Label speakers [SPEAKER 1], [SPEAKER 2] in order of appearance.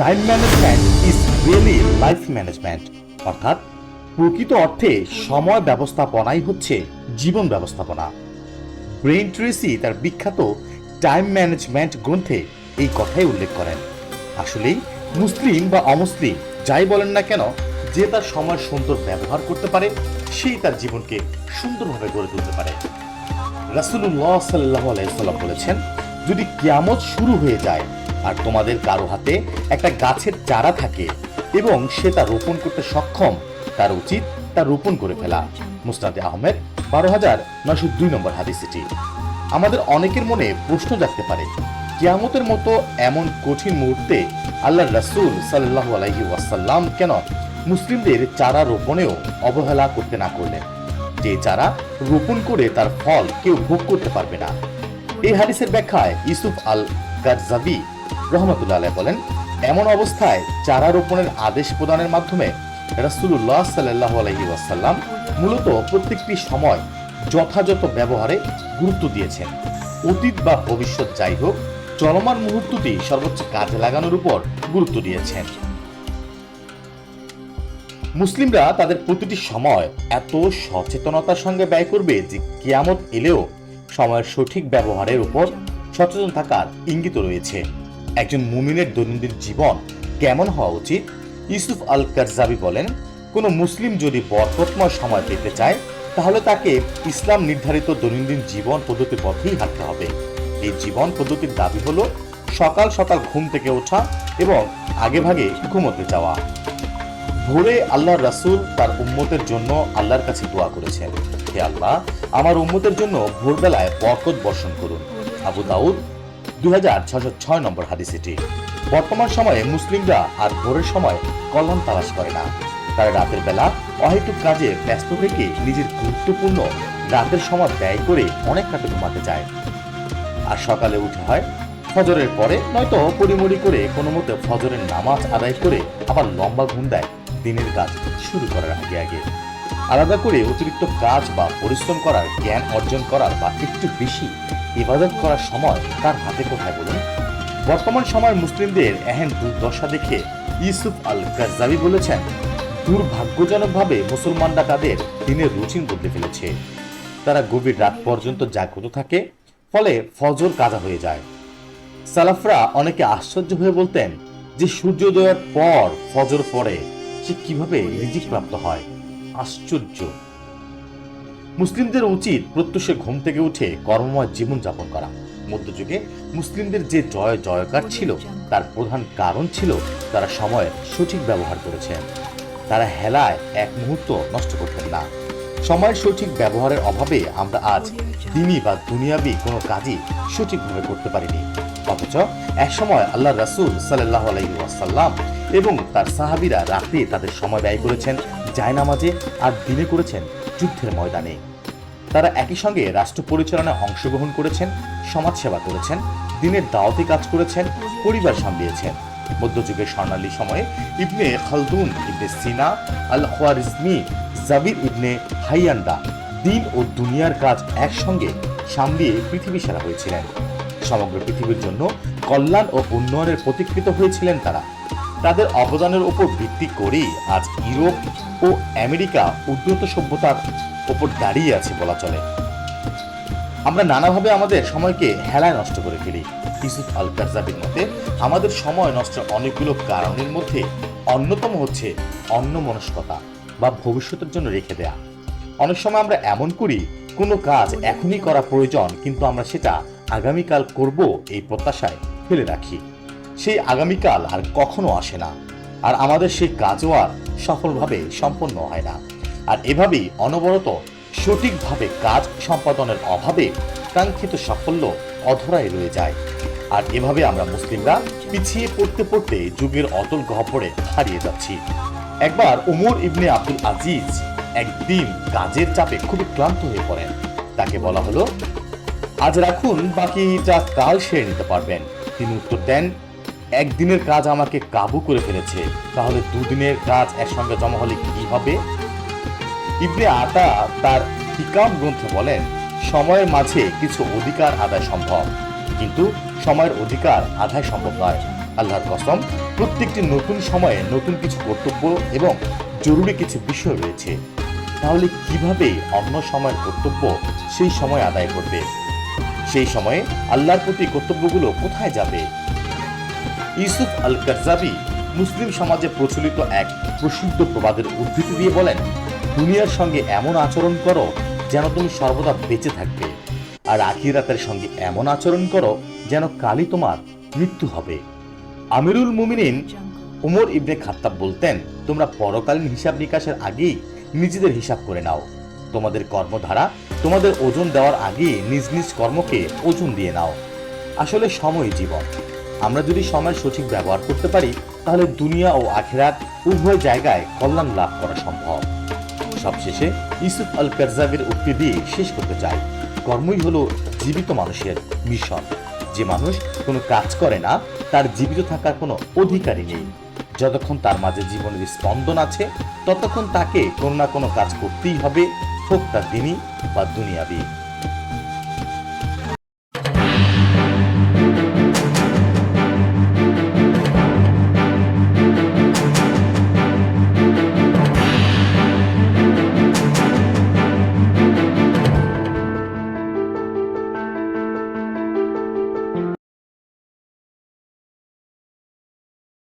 [SPEAKER 1] Time management is really life management অর্থাৎ প্রকৃত অর্থে সময় ব্যবস্থাপনাই হচ্ছে জীবন ব্যবস্থাপনা। ব্রেইন ট্রেসি তার বিখ্যাত টাইম ম্যানেজমেন্ট গ্রন্থে এই কথাই উল্লেখ করেন। আসলেই মুসলিম বা অমুসলিম যাই বলেন না কেন, যে তার সময় সুন্দর ব্যবহার করতে পারে, সেই তার জীবনকে সুন্দরভাবে গড়ে তুলতে পারে। রাসুল্লাহ সাল্লাহ আলাইসাল্লাম বলেছেন, যদি কিয়ামত শুরু হয়ে যায় আর তোমাদের কারও হাতে একটা গাছের চারা থাকে এবং সে তা রোপণ করতে সক্ষম, তার উচিত তা রোপণ করে ফেলা। মুস্তাদে আহমেদ, বারো হাজার নয়শো দুই নম্বর হাদিস এটি। আমাদের অনেকের মনে প্রশ্ন জাগতে পারে, কিয়ামতের মতো এমন কঠিন মুহূর্তে আল্লাহ রাসূল সাল্লাহ আলাইহি ওয়াসাল্লাম কেন মুসলিমদের চারা রোপণেও অবহেলা করতে না করলেন? যে চারা রোপণ করে তার ফল কেউ ভোগ করতে পারবে না। এই হাদিসের ব্যাখ্যায় ইসুফ আল গারজাবি রহমতুল্লাহ আলাইহ বলেন, এমন অবস্থায় চারা রোপণের আদেশ প্রদানের মাধ্যমে রাসূলুল্লাহ সাল্লাল্লাহু আলাইহি ওয়াসাল্লাম মূলত প্রত্যেকটি সময় যথাযথ ব্যবহারে গুরুত্ব দিয়েছেন। অতীত বা ভবিষ্যৎ যাই হোক, চলমান মুহূর্তটি সর্বোচ্চ কাজে লাগানোর উপর গুরুত্ব দিয়েছেন। মুসলিমরা তাদের প্রতিটি সময় এত সচেতনতার সঙ্গে ব্যয় করবে যে কিয়ামত এলেও সময়ের সঠিক ব্যবহারের উপর সচেতন থাকার ইঙ্গিত রয়েছে। একজন মুমিনের দৈনন্দিন জীবন কেমন হওয়া উচিত? ইউসুফ আল কারজাবি বলেন, কোনো মুসলিম যদি বরকতময় সময় পেতে চায়, তাহলে তাকে ইসলাম নির্ধারিত দৈনন্দিন জীবন পদ্ধতির পথেই হাঁটতে হবে। এই জীবন পদ্ধতির দাবি হলো সকাল সকাল ঘুম থেকে ওঠা এবং আগেভাগে ঘুমোতে যাওয়া। ভোরে আল্লাহর রাসূল তার উম্মতের জন্য আল্লাহর কাছে দোয়া করেছেন। হে আল্লাহ, আমার উম্মতের জন্য ভোরবেলায় বরকত বর্ষণ করুন। আবু দাউদ দুই নম্বর হাদিস এটি বর্তমান সময়ে মুসলিমরা আর ভোরের সময় কল্যাণ তালাশ করে না। তারা রাতের বেলা অহেতুক কাজে ব্যস্ত থেকে নিজের গুরুত্বপূর্ণ রাতের সময় ব্যয় করে অনেক রাতে ঘুমাতে যায়। আর সকালে উঠে হয় ফজরের পরে, নয়তো পরিমরি করে কোনো মতে ফজরের নামাজ আদায় করে আবার লম্বা ঘুম দেয়। দিনের কাজ শুরু করার আগে আগে। আলাদা করে অতিরিক্ত কাজ বা পরিশ্রম করার জ্ঞান অর্জন করার বা একটু বেশি ইবাদত করার সময় তার হাতে কোথায় বলুন? বর্তমান সময় মুসলিমদের এহেন দুর্দশা দেখে ইউসুফ আল গাজ্জাবি বলেছেন, দুর্ভাগ্যজনকভাবে মুসলমানরা তাদের দিনের রুটিন বদলে ফেলেছে। তারা গভীর রাত পর্যন্ত জাগ্রত থাকে, ফলে ফজর কাজা হয়ে যায়। সালাফরা অনেকে আশ্চর্য হয়ে বলতেন যে সূর্যোদয়ের পর ফজর পরে সে কীভাবে রিজিক প্রাপ্ত হয়? আশ্চর্য। মুসলিমদের উচিত প্রত্যুষে ঘুম থেকে উঠে কর্মময় জীবন যাপন করা। মধ্যযুগে মুসলিমদের যে জয় জয়কার ছিল, তার প্রধান কারণ ছিল তারা সময়ের সঠিক ব্যবহার করেছেন। তারা হেলায় এক মুহূর্ত নষ্ট করতেন না। সময়ের সঠিক ব্যবহারের অভাবে আমরা আজ দিনী বা দুনিয়াবি কোনো কাজই সঠিকভাবে করতে পারিনি। অথচ একসময় আল্লাহ রাসূল সাল্লাহ আলাইহি ওয়াসাল্লাম এবং তার সাহাবীরা রাতে তাদের সময় ব্যয় করেছেন জায়নামাজে আর দিনে করেছেন যুদ্ধের ময়দানে। তারা একই সঙ্গে রাষ্ট্র পরিচালনায় অংশগ্রহণ করেছেন সমাজসেবা করেছেন, দিনের দাওয়াতি কাজ করেছেন, পরিবার সামলিয়েছেন। মধ্যযুগের স্বর্ণালী সময়ে ইবনে খালদুন, ইবনে সিনা আল খোয়ারিজমি জাবির ইবনে হাইয়ান্ডা দিন ও দুনিয়ার কাজ একসঙ্গে সামলিয়ে পৃথিবী সেরা হয়েছিলেন। সমগ্র পৃথিবীর জন্য কল্যাণ ও উন্নয়নের প্রতিকৃত হয়েছিলেন তারা। তাদের অবদানের উপর ভিত্তি করেই আজ ইউরোপ ও আমেরিকা উন্নত সভ্যতার ওপর দাঁড়িয়ে আছে বলা চলে। আমরা নানাভাবে আমাদের সময়কে হেলায় নষ্ট করে ফেলি। ইউসুফ আল কারজাবির মতে, আমাদের সময় নষ্টের অনেকগুলো কারণের মধ্যে অন্যতম হচ্ছে অন্য মনস্কতা বা ভবিষ্যতের জন্য রেখে দেয়া। অনেক সময় আমরা এমন করি, কোনো কাজ এখনই করা প্রয়োজন, কিন্তু আমরা সেটা আগামীকাল করব এই প্রত্যাশায় ফেলে রাখি। সেই আগামীকাল আর কখনো আসে না। আর আমাদের সেই কাজও আর সফলভাবে সম্পন্ন হয় না। আর এভাবেই অনবরত সঠিকভাবে কাজ সম্পাদনের অভাবে কাঙ্ক্ষিত সাফল্য অধরাই রয়ে যায়। আর এভাবে আমরা মুসলিমরা পিছিয়ে পড়তে পড়তে যুগের অতল গহ্বরে হারিয়ে যাচ্ছি। একবার উমর ইবনে আব্দুল আজিজ একদিন কাজের চাপে খুবই ক্লান্ত হয়ে পড়েন। তাকে বলা হলো আজ রাখুন বাকিটা কাল সেরে নিতে পারবেন। তিনি উত্তর দেন, একদিনের কাজ আমাকে কাবু করে ফেলেছে, তাহলে দুদিনের কাজ একসঙ্গে জমা হলে কি হবে? ইবনে আতা তার হিকাম গ্রন্থে বলেন, সময়ের মাঝে কিছু অধিকার আদায় সম্ভব, কিন্তু সময়ের অধিকার আদায় সম্ভব নয়। আল্লাহর কসম, প্রত্যেকটি নতুন সময়ে নতুন কিছু কর্তব্য এবং জরুরি কিছু বিষয় রয়েছে। তাহলে কীভাবে অন্য সময়ের কর্তব্য সেই সময় আদায় করবে? সেই সময়ে আল্লাহর প্রতি কর্তব্যগুলো কোথায় যাবে? ইউসুফ আল কাজাবি মুসলিম সমাজে প্রচলিত এক প্রসিদ্ধ প্রবাদের উদ্ধৃতি দিয়ে বলেন, দুনিয়ার সঙ্গে এমন আচরণ করো যেন তুমি সর্বদা বেঁচে থাকবে, আর আখিরাতের সঙ্গে এমন আচরণ করো যেন কালই তোমার মৃত্যু হবে। আমিরুল মুমিনিন উমর ইবনে খাত্তাব বলতেন, তোমরা পরকালীন হিসাব নিকাশের আগেই নিজেদের হিসাব করে নাও। তোমাদের কর্মধারা তোমাদের ওজন দেওয়ার আগে নিজ নিজ কর্মকে ওজন দিয়ে নাও। আসলে সময় জীবন। আমরা যদি সময়ের সঠিক ব্যবহার করতে পারি, তাহলে দুনিয়া ও আখেরাত উভয় জায়গায় কল্যাণ লাভ করা সম্ভব। সবশেষে ইউসুফ আল কারজাবের উক্তি দিয়ে শেষ করতে চাই। কর্মই হলো জীবিত মানুষের মিশন। যে মানুষ কোনো কাজ করে না, তার জীবিত থাকার কোনো অধিকারই নেই। যতক্ষণ তার মাঝে জীবনের স্পন্দন আছে, ততক্ষণ তাকে কোনো না কোনো কাজ করতেই হবে হোক তা দিনই বা দুনিয়াবি।